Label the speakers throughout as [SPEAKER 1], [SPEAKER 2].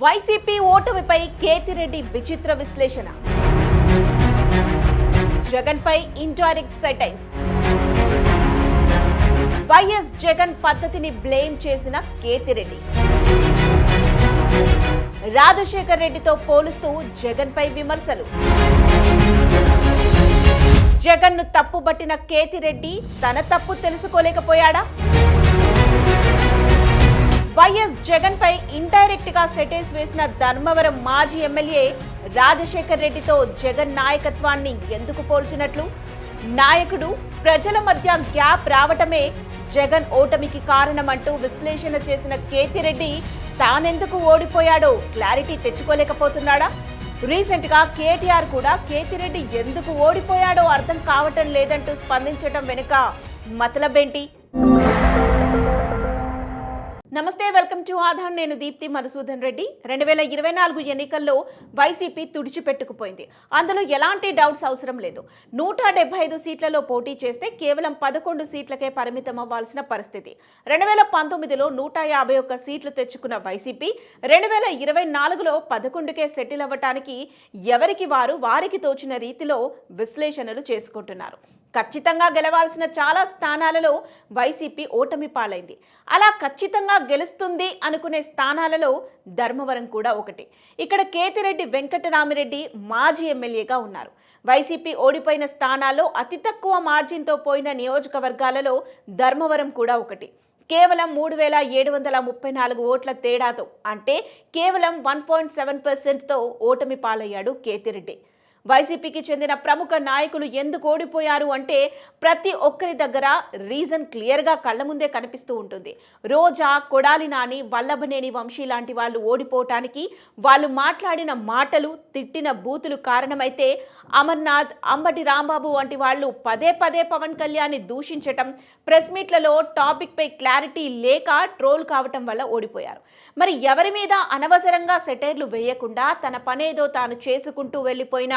[SPEAKER 1] YCP ఓటమిపై Kethireddy విచిత్ర విశ్లేషణ. జగన్పై ఇండైరెక్ట్ సెటైన్స్ వైఎస్ జగన్ పద్ధతిని బ్లేమ్ చేసిన కేతిరెడ్డి. రాజశేఖర్ రెడ్డితో పోలుస్తూ జగన్పై విమర్శలు. జగన్ను తప్పుబట్టిన కేతిరెడ్డి తన తప్పు తెలుసుకోలేకపోయాడా? వైఎస్ జగన్ పై ఇండైరెక్ట్గా సెటైల్స్ వేసిన ధర్మవరం మాజీ ఎమ్మెల్యే రాజశేఖర్ రెడ్డితో జగన్ నాయకత్వాన్ని ఎందుకు పోల్చినట్లు? నాయకుడు ప్రజల మధ్య గ్యాప్ రావటమే జగన్ ఓటమికి కారణమంటూ విశ్లేషణ చేసిన కేతిరెడ్డి తానెందుకు ఓడిపోయాడో క్లారిటీ తెచ్చుకోలేకపోతున్నాడా? రీసెంట్గా కేటీఆర్ కూడా కేతిరెడ్డి ఎందుకు ఓడిపోయాడో అర్థం కావటం లేదంటూ స్పందించటం వెనుక మతలబేంటి? నమస్తే వెల్కమ్ టు ఆధార్. నేను దీప్తి మధుసూదన్ రెడ్డి. రెండు వేల ఇరవై నాలుగు ఎన్నికల్లో వైసీపీ తుడిచిపెట్టుకుపోయింది. అందులో ఎలాంటి డౌట్స్ అవసరం లేదు. నూట డెబ్బై ఐదు సీట్లలో పోటీ చేస్తే కేవలం పదకొండు సీట్లకే పరిమితం అవ్వాల్సిన పరిస్థితి. రెండు వేల పంతొమ్మిదిలో నూట యాభై ఒక్క సీట్లు తెచ్చుకున్న వైసీపీ రెండు వేల ఇరవై నాలుగులో పదకొండుకే సెటిల్ అవ్వటానికి ఎవరికి వారు వారికి తోచిన రీతిలో విశ్లేషణలు చేసుకుంటున్నారు. ఖచ్చితంగా గెలవాల్సిన చాలా స్థానాలలో వైసీపీ ఓటమి పాలైంది. అలా ఖచ్చితంగా గెలుస్తుంది అనుకునే స్థానాలలో ధర్మవరం కూడా ఒకటి. ఇక్కడ కేతిరెడ్డి వెంకటరామిరెడ్డి మాజీ ఎమ్మెల్యేగా ఉన్నారు. వైసీపీ ఓడిపోయిన స్థానాల్లో అతి తక్కువ మార్జిన్తో పోయిన నియోజకవర్గాలలో ధర్మవరం కూడా ఒకటి. కేవలం మూడు వేల ఏడు వందల ముప్పై నాలుగు ఓట్ల తేడాతో అంటే కేవలం వన్ పాయింట్ సెవెన్ పర్సెంట్తో ఓటమి పాలయ్యాడు కేతిరెడ్డి. వైసీపీకి చెందిన ప్రముఖ నాయకులు ఎందుకు ఓడిపోయారు అంటే ప్రతి ఒక్కరి దగ్గర రీజన్ క్లియర్గా కళ్ళ ముందే కనిపిస్తూ ఉంటుంది. రోజా కొడాలి నాని వల్లభనేని వంశీ లాంటి వాళ్ళు ఓడిపోవటానికి వాళ్ళు మాట్లాడిన మాటలు తిట్టిన బూతులు కారణమైతే అమర్నాథ్ అంబటి రాంబాబు వంటి వాళ్ళు పదే పదే పవన్ కళ్యాణ్ని దూషించటం ప్రెస్ మీట్లలో టాపిక్పై క్లారిటీ లేక ట్రోల్ కావటం వల్ల ఓడిపోయారు. మరి ఎవరి మీద అనవసరంగా సెటైర్లు వేయకుండా తన పనేదో తాను చేసుకుంటూ వెళ్ళిపోయిన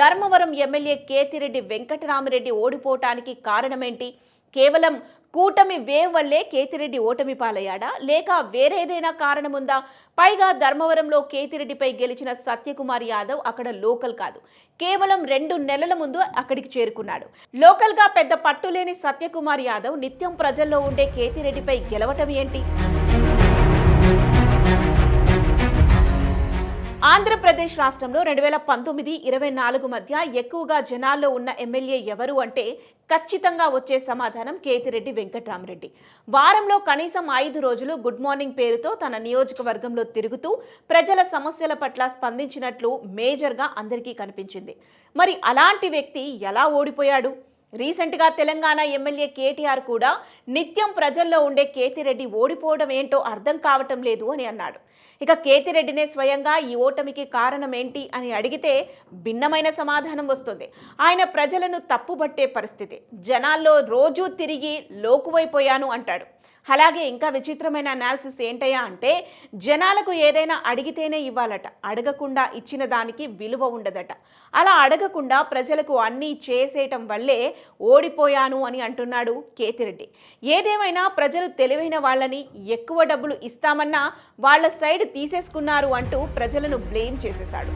[SPEAKER 1] ధర్మవరం ఎమ్మెల్యే కేతిరెడ్డి వెంకటరామరెడ్డి ఓడిపోవటానికి కారణమేంటి? కేవలం కూటమి వేవ్ వల్లే కేతిరెడ్డి ఓటమి పాలయ్యాడా? లేక వేరేదైనా కారణముందా? పైగా ధర్మవరంలో కేతిరెడ్డిపై గెలిచిన సత్యకుమార్ యాదవ్ అక్కడ లోకల్ కాదు. కేవలం రెండు నెలల ముందు అక్కడికి చేరుకున్నాడు. లోకల్గా పెద్ద పట్టులేని సత్యకుమార్ యాదవ్ నిత్యం ప్రజల్లో ఉండే కేతిరెడ్డిపై గెలవటం ఏంటి? ఆంధ్రప్రదేశ్ రాష్ట్రంలో రెండు వేల పంతొమ్మిది ఇరవై నాలుగు మధ్య ఎక్కువగా జనాల్లో ఉన్న ఎమ్మెల్యే ఎవరు అంటే ఖచ్చితంగా వచ్చే సమాధానం కేతిరెడ్డి వెంకట్రామరెడ్డి. వారంలో కనీసం ఐదు రోజులు గుడ్ మార్నింగ్ పేరుతో తన నియోజకవర్గంలో తిరుగుతూ ప్రజల సమస్యల పట్ల స్పందించినట్లు మేజర్గా అందరికీ కనిపించింది. మరి అలాంటి వ్యక్తి ఎలా ఓడిపోయాడు? రీసెంట్గా తెలంగాణ ఎమ్మెల్యే కేటీఆర్ కూడా నిత్యం ప్రజల్లో ఉండే కేతిరెడ్డి ఓడిపోవడం ఏంటో అర్థం కావటం లేదు అని అన్నాడు. ఇక కేతిరెడ్డినే స్వయంగా ఈ ఓటమికి కారణం ఏంటి అని అడిగితే భిన్నమైన సమాధానం వస్తుంది. ఆయన ప్రజలను తప్పుబట్టే పరిస్థితి. జనాల్లో రోజూ తిరిగి లోకువైపోయాను అంటాడు. అలాగే ఇంకా విచిత్రమైన అనాలిసిస్ ఏంటయ్యా అంటే జనాలకు ఏదైనా అడిగితేనే ఇవ్వాలట. అడగకుండా ఇచ్చిన దానికి విలువ ఉండదట. అలా అడగకుండా ప్రజలకు అన్నీ చేసేయటం వల్లే ఓడిపోయాను అని అంటున్నాడు కేతిరెడ్డి. ఏదేమైనా ప్రజలు తెలివైన వాళ్ళని ఎక్కువ డబ్బులు ఇస్తామన్నా వాళ్ళ సైడ్ తీసేసుకున్నారు అంటూ ప్రజలను బ్లేమ్ చేసేశాడు.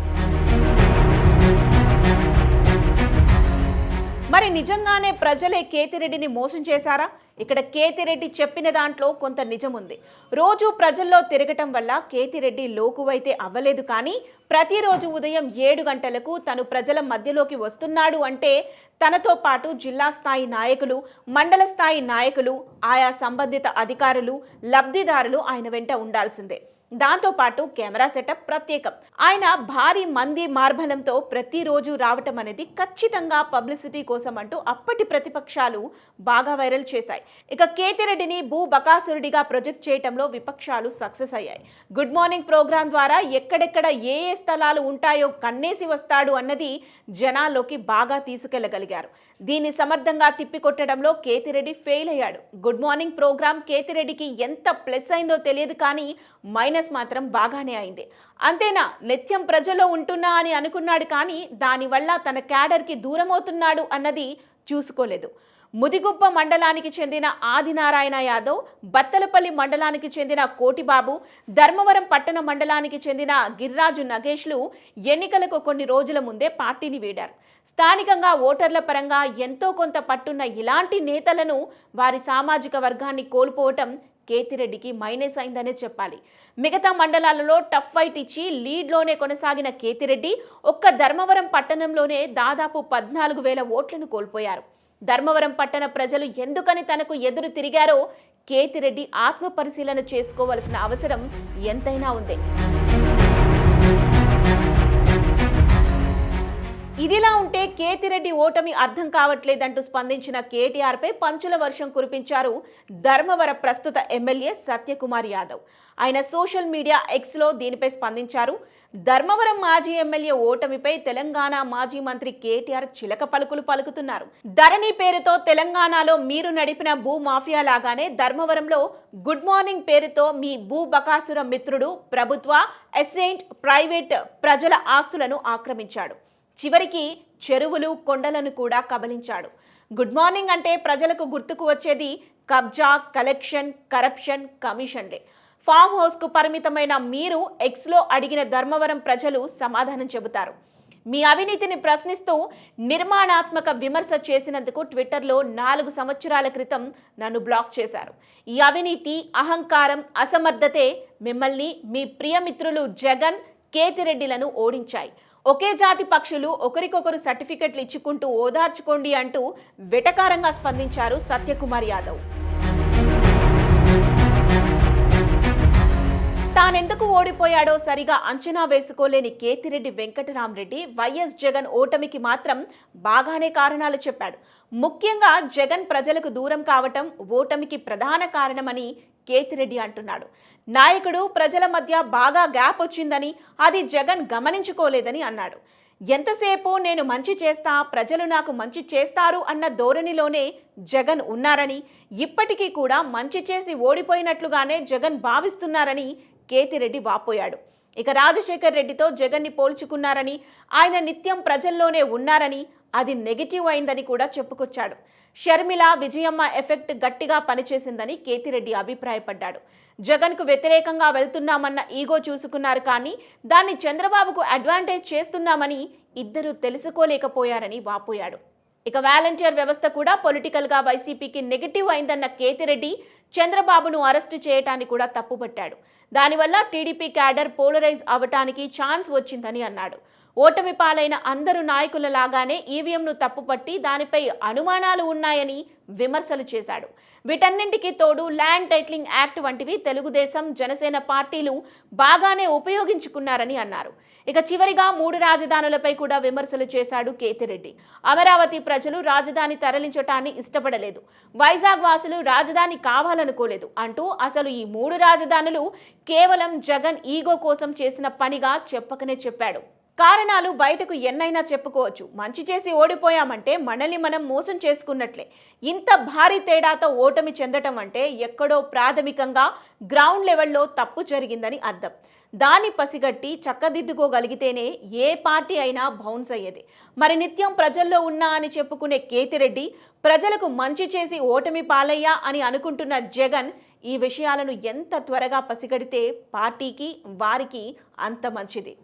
[SPEAKER 1] మరి నిజంగానే ప్రజలే కేతిరెడ్డిని మోసం చేశారా? ఇక్కడ కేతిరెడ్డి చెప్పిన దాంట్లో కొంత నిజం ఉంది రోజు ప్రజల్లో తిరగటం వల్ల కేతిరెడ్డి లోకువైతే అవ్వలేదు కానీ ప్రతిరోజు ఉదయం ఏడు గంటలకు తను ప్రజల మధ్యలోకి వస్తున్నాడు అంటే తనతో పాటు జిల్లా స్థాయి నాయకులు మండల స్థాయి నాయకులు ఆయా సంబంధిత అధికారులు లబ్ధిదారులు ఆయన వెంట ఉండాల్సిందే. దాంతోపాటు కెమెరా సెటప్ ప్రత్యేకం. ఆయన భారీ మంది మార్బలంతో ప్రతిరోజు రావటం అనేది ఖచ్చితంగా పబ్లిసిటీ కోసం అంటూ అప్పటి ప్రతిపక్షాలు బాగా వైరల్ చేశాయి. ఇక కేతిరెడ్డిని భూ బకాసురుడిగా ప్రొజెక్ట్ చేయటంలో విపక్షాలు సక్సెస్ అయ్యాయి. గుడ్ మార్నింగ్ ప్రోగ్రాం ద్వారా ఎక్కడెక్కడ ఏ ఏ స్థలాలు ఉంటాయో కన్నేసి వస్తాడు అన్నది జనాల్లోకి బాగా తీసుకెళ్ళగలిగారు. దీన్ని సమర్థంగా తిప్పికొట్టడంలో కేతిరెడ్డి ఫెయిల్ అయ్యాడు. గుడ్ మార్నింగ్ ప్రోగ్రాం కేతిరెడ్డికి ఎంత ప్లస్ అయిందో తెలియదు కానీ మైనస్ మాత్రం బాగానే అయింది. అంతేనా? నిత్యం ప్రజల్లో ఉంటున్నా అని అనుకున్నాడు కానీ దానివల్ల తన క్యాడర్కి దూరమవుతున్నాడు అన్నది చూసుకోలేదు. ముదిగుబ్బ మండలానికి చెందిన ఆదినారాయణ యాదవ్ బత్తలపల్లి మండలానికి చెందిన కోటిబాబు ధర్మవరం పట్టణ మండలానికి చెందిన గిర్రాజు నగేష్లు ఎన్నికలకు కొన్ని రోజుల ముందే పార్టీని వీడారు. స్థానికంగా ఓటర్ల పరంగా ఎంతో కొంత పట్టున్న ఇలాంటి నేతలను వారి సామాజిక వర్గాన్ని కోల్పోవటం కేతిరెడ్డికి మైనస్ అయిందనే చెప్పాలి. మిగతా మండలాలలో టఫ్ ఫైట్ ఇచ్చి లీడ్లోనే కొనసాగిన కేతిరెడ్డి ఒక్క ధర్మవరం పట్టణంలోనే దాదాపు పద్నాలుగు వేల ఓట్లను కోల్పోయారు. ధర్మవరం పట్టణ ప్రజలు ఎందుకని తనకు ఎదురు తిరిగారో కేతిరెడ్డి ఆత్మ పరిశీలన చేసుకోవలసిన అవసరం ఎంతైనా ఉంది. ఇదిలా ఉంటే కేతిరెడ్డి ఓటమి అర్థం కావట్లేదంటూ స్పందించిన కేటీఆర్పై పంచుల వర్షం కురిపించారు ధర్మవర ప్రస్తుత ఎమ్మెల్యే సత్యకుమార్ యాదవ్. ఆయన సోషల్ మీడియా ఎక్స్లో దీనిపై స్పందించారు. ధర్మవరం మాజీ ఎమ్మెల్యే ఓటమిపై తెలంగాణ మాజీ మంత్రి కేటీఆర్ చిలక పలుకులు పలుకుతున్నారు. ధరణి పేరుతో తెలంగాణలో మీరు నడిపిన భూ మాఫియా లాగానే ధర్మవరంలో గుడ్ మార్నింగ్ పేరుతో మీ భూ బకాసుర మిత్రుడు ప్రభుత్వ ఎస్సెయింట్ ప్రైవేట్ ప్రజల ఆస్తులను ఆక్రమించాడు. చివరికి చెరువులు కొండలను కూడా కబలించాడు. గుడ్ మార్నింగ్ అంటే ప్రజలకు గుర్తుకు వచ్చేది కబ్జా కలెక్షన్ కరప్షన్ కమిషన్లే. ఫామ్ హౌస్కు పరిమితమైన మీరు ఎక్స్లో అడిగిన ధర్మవరం ప్రజలు సమాధానం చెబుతారు. మీ అవినీతిని ప్రశ్నిస్తూ నిర్మాణాత్మక విమర్శ చేసినందుకు ట్విట్టర్లో నాలుగు సంవత్సరాల క్రితం నన్ను బ్లాక్ చేశారు. ఈ అవినీతి అహంకారం అసమర్థతే మిమ్మల్ని మీ ప్రియమిత్రులు జగన్ కేతిరెడ్డిలను ఓడించాయి. ఒకే జాతి పక్షులు ఒకరికొకరు సర్టిఫికెట్లు ఇచ్చుకుంటూ ఓదార్చుకోండి అంటూ వెటకారంగా స్పందించారు సత్యకుమార్ యాదవ్. తానెందుకు ఓడిపోయాడో సరిగా అంచనా వేసుకోలేని కేతిరెడ్డి వెంకటరామరెడ్డి వైఎస్ జగన్ ఓటమికి మాత్రం బాగానే కారణాలు చెప్పాడు. ముఖ్యంగా జగన్ ప్రజలకు దూరం కావటం ఓటమికి ప్రధాన కారణమని కేతిరెడ్డి అంటున్నాడు. నాయకుడు ప్రజల మధ్య బాగా గ్యాప్ వచ్చిందని అది జగన్ గమనించుకోలేదని అన్నాడు. ఎంతసేపు నేను మంచి చేస్తా ప్రజలు నాకు మంచి చేస్తారు అన్న ధోరణిలోనే జగన్ ఉన్నారని ఇప్పటికీ కూడా మంచి చేసి ఓడిపోయినట్లుగానే జగన్ భావిస్తున్నారని కేతిరెడ్డి వాపోయాడు. ఇక రాజశేఖర్ రెడ్డితో జగన్ని పోల్చుకున్నారని ఆయన నిత్యం ప్రజల్లోనే ఉన్నారని అది నెగిటివ్ అయిందని కూడా చెప్పుకొచ్చాడు. షర్మిల విజయమ్మ ఎఫెక్ట్ గట్టిగా పనిచేసిందని కేతిరెడ్డి అభిప్రాయపడ్డాడు. జగన్కు వ్యతిరేకంగా వెళ్తున్నామన్న ఈగో చూసుకున్నారు కానీ దాన్ని చంద్రబాబుకు అడ్వాంటేజ్ చేస్తున్నామని ఇద్దరూ తెలుసుకోలేకపోయారని వాపోయాడు. ఇక వాలంటీర్ వ్యవస్థ కూడా పొలిటికల్గా వైసీపీకి నెగిటివ్ అయిందన్న కేతిరెడ్డి చంద్రబాబును అరెస్టు చేయటాన్ని కూడా తప్పుపట్టాడు. దానివల్ల టీడీపీ క్యాడర్ పోలరైజ్ అవటానికి ఛాన్స్ వచ్చిందని అన్నాడు. ఓటమి పాలైన అందరు నాయకుల లాగానే ఈవీఎంను తప్పుపట్టి దానిపై అనుమానాలు ఉన్నాయని విమర్శలు చేశాడు. వీటన్నింటికి తోడు ల్యాండ్ టైట్లింగ్ యాక్ట్ వంటివి తెలుగుదేశం జనసేన పార్టీలు బాగానే ఉపయోగించుకున్నారని అన్నారు. ఇక చివరిగా మూడు రాజధానులపై కూడా విమర్శలు చేశాడు కేతిరెడ్డి అమరావతి ప్రజలు రాజధాని తరలించటాన్ని ఇష్టపడలేదు. వైజాగ్ వాసులు రాజధాని కావాలనుకోలేదు అంటూ అసలు ఈ మూడు రాజధానులు కేవలం జగన్ ఈగో కోసం చేసిన పనిగా చెప్పకనే చెప్పాడు. కారణాలు బయటకు ఎన్నైనా చెప్పుకోవచ్చు. మంచి చేసి ఓడిపోయామంటే మనల్ని మనం మోసం చేసుకున్నట్లే. ఇంత భారీ తేడాతో ఓటమి చెందటం అంటే ఎక్కడో ప్రాథమికంగా గ్రౌండ్ లెవెల్లో తప్పు జరిగిందని అర్థం. దాన్ని పసిగట్టి చక్కదిద్దుకోగలిగితేనే ఏ పార్టీ అయినా బౌన్స్ అయ్యేది. మరి నిత్యం ప్రజల్లో ఉన్నా అని చెప్పుకునే కేతిరెడ్డి ప్రజలకు మంచి చేసి ఓటమి పాలయ్యా అని అనుకుంటున్న జగన్ ఈ విషయాలను ఎంత త్వరగా పసిగడితే పార్టీకి వారికి అంత మంచిది.